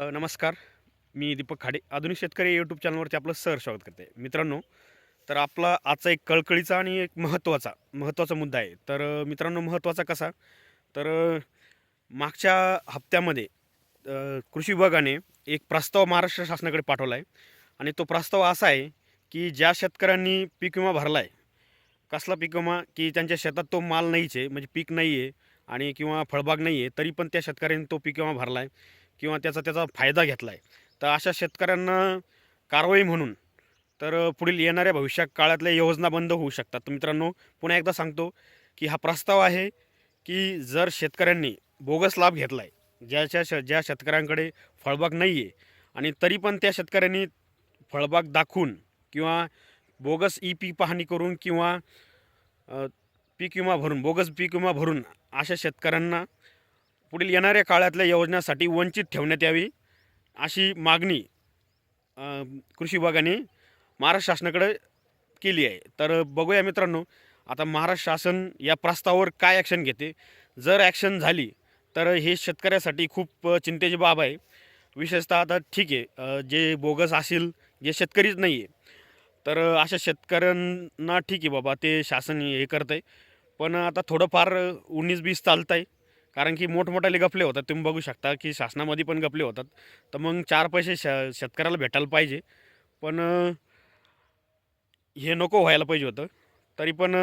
नमस्कार. मी दीपक खाडे. आधुनिक शेतकरी यूट्यूब चॅनलवरती आपलं सर स्वागत करते. मित्रांनो तर आपला आजचा एक कळकळीचा आणि एक महत्त्वाचा महत्त्वाचा मुद्दा आहे. तर मित्रांनो महत्त्वाचा कसा? तर मागच्या हप्त्यामध्ये कृषी विभागाने एक प्रस्ताव महाराष्ट्र शासनाकडे पाठवला आहे आणि तो प्रस्ताव असा आहे की ज्या शेतकऱ्यांनी पीक विमा भरला आहे कसला पीक विमा? की त्यांच्या शेतात तो माल नाहीच आहे म्हणजे पीक नाही आहे आणि किंवा फळबाग नाही आहे तरी पण त्या शेतकऱ्यांनी तो पीक विमा भरला आहे किंवा त्याचा त्याचा फायदा घेतला आहे तर अशा शेतकऱ्यांना कारवाई म्हणून तर पुढील येणाऱ्या भविष्यात काळातल्या योजना बंद होऊ शकतात. तर मित्रांनो पुन्हा एकदा सांगतो की हा प्रस्ताव आहे की जर शेतकऱ्यांनी बोगस लाभ घेतला आहे ज्याच्या श ज्या शेतकऱ्यांकडे फळबाग नाही आहे आणि तरी पण त्या शेतकऱ्यांनी फळबाग दाखवून किंवा बोगस ई पीक पाहणी करून किंवा पीक विमा भरून बोगस पीक विमा भरून अशा शेतकऱ्यांना पुढील येणाऱ्या काळातल्या योजनासाठी वंचित ठेवण्यात यावी अशी मागणी कृषी विभागाने महाराष्ट्र शासनाकडे केली आहे. तर बघूया मित्रांनो आता महाराष्ट्र शासन या प्रस्तावावर काय ॲक्शन घेते? जर ॲक्शन झाली तर हे शेतकऱ्यासाठी खूप चिंतेची बाब आहे. विशेषतः आता ठीक आहे जे बोगस असेल जे शेतकरीच नाही आहे तर अशा शेतकऱ्यांना ठीक आहे बाबा ते शासन हे करतं आहे पण आता थोडंफार उन्नीस बीस चालतं आहे कारण की मोठमोठाले गपले होतात. तुम्ही बघू शकता की शासनामध्ये पण गपले होतात. तर मग चार पैसे श शेतकऱ्याला भेटायला पाहिजे. पण हे नको व्हायला पाहिजे होतं. तरी पण